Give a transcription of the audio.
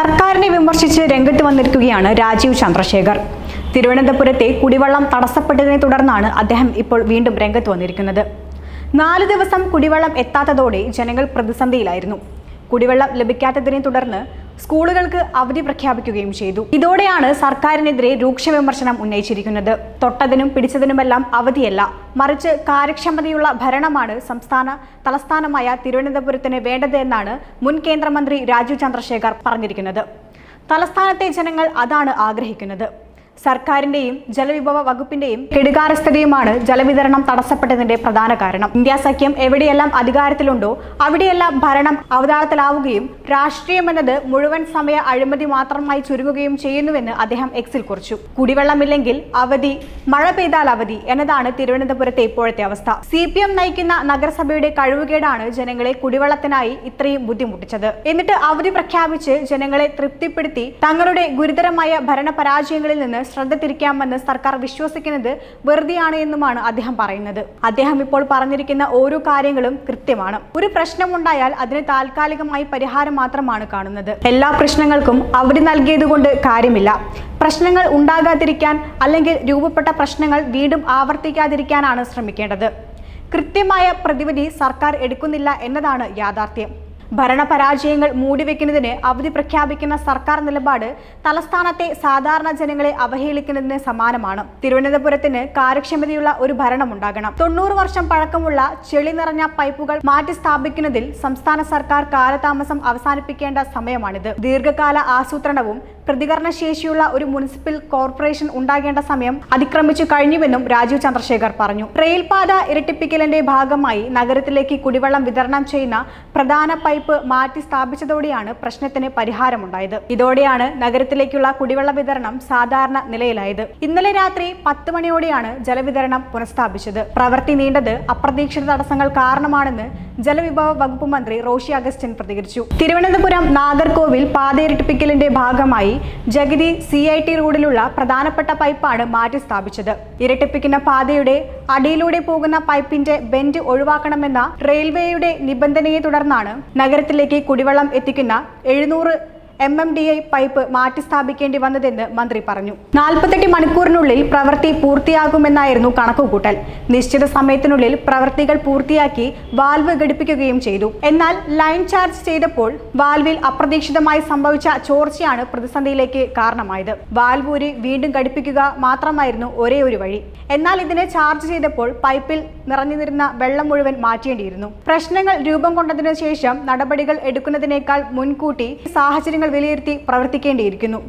സർക്കാരിനെ വിമർശിച്ച് രംഗത്ത് വന്നിരിക്കുകയാണ് രാജീവ് ചന്ദ്രശേഖർ. തിരുവനന്തപുരത്തെ കുടിവെള്ളം തടസ്സപ്പെട്ടതിനെ തുടർന്നാണ് അദ്ദേഹം ഇപ്പോൾ വീണ്ടും രംഗത്ത് വന്നിരിക്കുന്നത്. നാല് ദിവസം കുടിവെള്ളം എത്താത്തതോടെ ജനങ്ങൾ പ്രതിസന്ധിയിലായിരുന്നു. കുടിവെള്ളം ലഭിക്കാത്തതിനെ തുടർന്ന് സ്കൂളുകൾക്ക് അവധി പ്രഖ്യാപിക്കുകയും ചെയ്തു. ഇതോടെയാണ് സർക്കാരിനെതിരെ രൂക്ഷ വിമർശനം ഉന്നയിച്ചിരിക്കുന്നത്. തൊട്ടതിനും പിടിച്ചതിനുമെല്ലാം അവധിയല്ല. മറിച്ച് കാര്യക്ഷമതയുള്ള ഭരണമാണ് സംസ്ഥാന തലസ്ഥാനമായ തിരുവനന്തപുരത്തിന് വേണ്ടത് എന്നാണ് മുൻ കേന്ദ്രമന്ത്രി രാജീവ് ചന്ദ്രശേഖർ പറഞ്ഞിരിക്കുന്നത്. തലസ്ഥാനത്തെ ജനങ്ങൾ അതാണ് ആഗ്രഹിക്കുന്നത്. സർക്കാരിന്റെയും ജലവിഭവ വകുപ്പിന്റെയും കെടുകാരസ്ഥതയുമാണ് ജലവിതരണം തടസ്സപ്പെട്ടതിന്റെ പ്രധാന കാരണം. ഇന്ത്യ സഖ്യം എവിടെയെല്ലാം അധികാരത്തിലുണ്ടോ അവിടെയെല്ലാം ഭരണം അവതാളത്തിലാവുകയും രാഷ്ട്രീയം എന്നത് മുഴുവൻ സമയ അഴിമതി മാത്രമായി ചുരുങ്ങുകയും ചെയ്യുന്നുവെന്ന് അദ്ദേഹം എക്സിൽ കുറിച്ചു. കുടിവെള്ളമില്ലെങ്കിൽ അവധി മഴ പെയ്താൽ അവധി എന്നതാണ് തിരുവനന്തപുരത്തെ ഇപ്പോഴത്തെ അവസ്ഥ. സി പി എം നയിക്കുന്ന നഗരസഭയുടെ കഴിവുകേടാണ് ജനങ്ങളെ കുടിവെള്ളത്തിനായി ഇത്രയും ബുദ്ധിമുട്ടിച്ചത്. എന്നിട്ട് അവധി പ്രഖ്യാപിച്ച് ജനങ്ങളെ തൃപ്തിപ്പെടുത്തി തങ്ങളുടെ ഗുരുതരമായ ഭരണപരാജയങ്ങളിൽ നിന്ന് ശ്രദ്ധ തിരിക്കാമെന്ന് സർക്കാർ വിശ്വസിക്കുന്നത് വെറുതെയാണ് എന്നുമാണ് അദ്ദേഹം പറയുന്നത്. അദ്ദേഹം ഇപ്പോൾ പറഞ്ഞിരിക്കുന്ന ഓരോ കാര്യങ്ങളും കൃത്യമാണ്. ഒരു പ്രശ്നമുണ്ടായാൽ അതിന് താൽക്കാലികമായി പരിഹാരം മാത്രമാണ് കാണുന്നത്. എല്ലാ പ്രശ്നങ്ങൾക്കും അവധി നൽകിയതുകൊണ്ട് കാര്യമില്ല. പ്രശ്നങ്ങൾ ഉണ്ടാകാതിരിക്കാൻ അല്ലെങ്കിൽ രൂപപ്പെട്ട പ്രശ്നങ്ങൾ വീണ്ടും ആവർത്തിക്കാതിരിക്കാനാണ് ശ്രമിക്കേണ്ടത്. കൃത്യമായ പ്രതിവിധി സർക്കാർ എടുക്കുന്നില്ല എന്നതാണ് യാഥാർത്ഥ്യം. ഭരണപരാജയങ്ങൾ മൂടിവെക്കുന്നതിന് അവധി പ്രഖ്യാപിക്കുന്ന സർക്കാർ നിലപാട് തലസ്ഥാനത്തെ സാധാരണ ജനങ്ങളെ അവഹേളിക്കുന്നതിന് സമാനമാണ്. തിരുവനന്തപുരത്തിന് കാര്യക്ഷമതയുള്ള ഒരു ഭരണമുണ്ടാകണം തൊണ്ണൂറ് വർഷം പഴക്കമുള്ള ചെളി നിറഞ്ഞ പൈപ്പുകൾ മാറ്റി സ്ഥാപിക്കുന്നതിൽ സംസ്ഥാന സർക്കാർ കാലതാമസം അവസാനിപ്പിക്കേണ്ട സമയമാണിത്. ദീർഘകാല ആസൂത്രണവും പ്രതികരണശേഷിയുള്ള ഒരു മുനിസിപ്പൽ കോർപ്പറേഷൻ ഉണ്ടാകേണ്ട സമയം അതിക്രമിച്ചു കഴിഞ്ഞുവെന്നും രാജീവ് ചന്ദ്രശേഖർ പറഞ്ഞു. റെയിൽപാത ഇരട്ടിപ്പിക്കലിന്റെ ഭാഗമായി നഗരത്തിലേക്ക് കുടിവെള്ളം വിതരണം ചെയ്യുന്ന പ്രധാന പൈപ്പ് മാറ്റി സ്ഥാപിച്ചതോടെയാണ് പ്രശ്നത്തിന് പരിഹാരമുണ്ടായത്. ഇതോടെയാണ് നഗരത്തിലേക്കുള്ള കുടിവെള്ള വിതരണം സാധാരണ നിലയിലായത്. ഇന്നലെ രാത്രി പത്ത് മണിയോടെയാണ് ജലവിതരണം പുനഃസ്ഥാപിച്ചത്. പ്രവൃത്തി നീണ്ടത് അപ്രതീക്ഷിത തടസ്സങ്ങൾ കാരണമാണെന്ന് ജലവിഭവ വകുപ്പ് മന്ത്രി റോഷി അഗസ്റ്റിൻ പ്രതികരിച്ചു. തിരുവനന്തപുരം നാഗർകോവിൽ പാതയിരട്ടിപ്പിക്കലിന്റെ ഭാഗമായി ജഗതി സി ഐ ടി റോഡിലുള്ള പ്രധാനപ്പെട്ട പൈപ്പാണ് മാറ്റി സ്ഥാപിച്ചത്. ഇരട്ടിപ്പിക്കുന്ന പാതയുടെ അടിയിലൂടെ പോകുന്ന പൈപ്പിന്റെ ബെൻഡ് ഒഴിവാക്കണമെന്ന റെയിൽവേയുടെ നിബന്ധനയെ തുടർന്നാണ് നഗരത്തിലേക്ക് കുടിവെള്ളം എത്തിക്കുന്ന എഴുന്നൂറ് M M D I pipe മാറ്റിസ്ഥാപിക്കേണ്ടി വന്നതെന്ന് മന്ത്രി പറഞ്ഞു. നാൽപ്പത്തെട്ട് മണിക്കൂറിനുള്ളിൽ പ്രവൃത്തി പൂർത്തിയാകുമെന്നായിരുന്നു കണക്കുകൂട്ടൽ. നിശ്ചിത സമയത്തിനുള്ളിൽ പ്രവൃത്തികൾ പൂർത്തിയാക്കി വാൽവ് ഘടിപ്പിക്കുകയും ചെയ്തു. എന്നാൽ ലൈൻ ചാർജ് ചെയ്തപ്പോൾ വാൽവിൽ അപ്രതീക്ഷിതമായി സംഭവിച്ച ചോർച്ചയാണ് പ്രതിസന്ധിയിലേക്ക് കാരണമായത്. വാൽവൂരി വീണ്ടും ഘടിപ്പിക്കുക മാത്രമായിരുന്നു ഒരേ ഒരു വഴി. എന്നാൽ ഇതിനെ ചാർജ് ചെയ്തപ്പോൾ പൈപ്പിൽ നിറഞ്ഞുനിരുന്ന വെള്ളം മുഴുവൻ മാറ്റേണ്ടിയിരുന്നു. പ്രശ്നങ്ങൾ രൂപം കൊണ്ടതിനു ശേഷം നടപടികൾ എടുക്കുന്നതിനേക്കാൾ മുൻകൂട്ടി സാഹചര്യങ്ങൾ വിലയിരുത്തി പ്രവർത്തിക്കേണ്ടിയിരിക്കുന്നു